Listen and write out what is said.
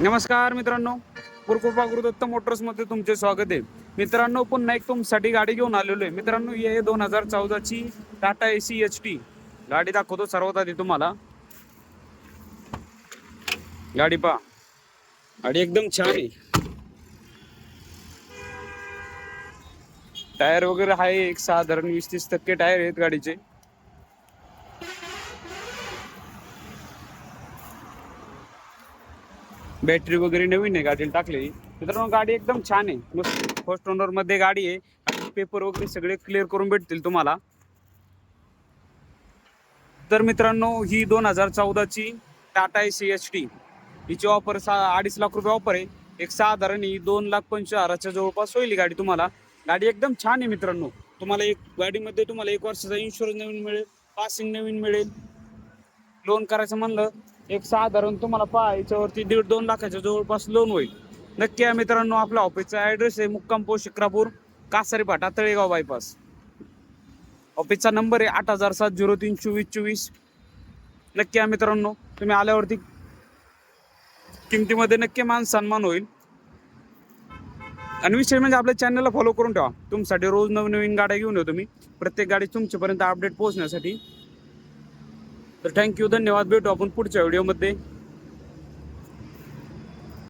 नमस्कार मित्रांनो. गुरुकृपा गुरुदत्त मोटर्समध्ये तुमचे स्वागत आहे. मित्रांनो पुन्हा एक तुमच्यासाठी गाडी घेऊन आलेलो आहे. मित्रांनो ही आहे दोन हजार चौदाची Tata A C H T गाडी दाखवतो सर्वात आधी तुम्हाला. गाडी पहा. गाडी एकदम छान आहे. टायर वगैरे आहे एक साधारण वीस तीस टक्के टायर आहेत गाडीचे. बॅटरी वगैरे नवीन आहे गाडीला टाकलेली. मित्रांनो गाडी एकदम छान आहे. मस्त. फर्स्ट ओनरमध्ये गाडी आहे. पेपर वगैरे सगळे क्लिअर करून भेटतील तुम्हाला. तर मित्रांनो ही दोन हजार चौदाची Tata A C H T हिची ऑफर सा अडीच लाख रुपये ऑफर आहे. एक साधारण ही दोन लाख पंचवीस हजाराच्या जवळपास होईल गाडी तुम्हाला. गाडी एकदम छान आहे मित्रांनो. तुम्हाला एक गाडीमध्ये तुम्हाला एक वर्षाचा इन्शुरन्स नवीन मिळेल पासिंग नवीन मिळेल. लोन करायचं म्हणलं एक साधारण तुम्हाला पहा याच्यावरती दीड दोन लाखाच्या जवळपास लोन होईल. नक्की या मित्रांनो आपला ऑफिसचा ॲड्रेस आहे मुक्काम पोस्ट शिक्रापूर कासारी फाटा तळेगाव बायपास ऑफिसचा नंबर आहे आठ हजार सात झिरो तीन चोवीस चोवीस. नक्की या मित्रांनो तुम्ही आल्यावरती किमतीमध्ये नक्की मान सन्मान होईल. आणि विषय म्हणजे आपल्या चॅनलला फॉलो करून ठेवा. तुमच्यासाठी रोज नवनवीन गाड्या घेऊन येऊ तुम्ही प्रत्येक गाडी तुमच्यापर्यंत अपडेट पोहोचण्यासाठी. तर थँक्यू धन्यवाद. भेटू आपण पुढच्या व्हिडिओमध्ये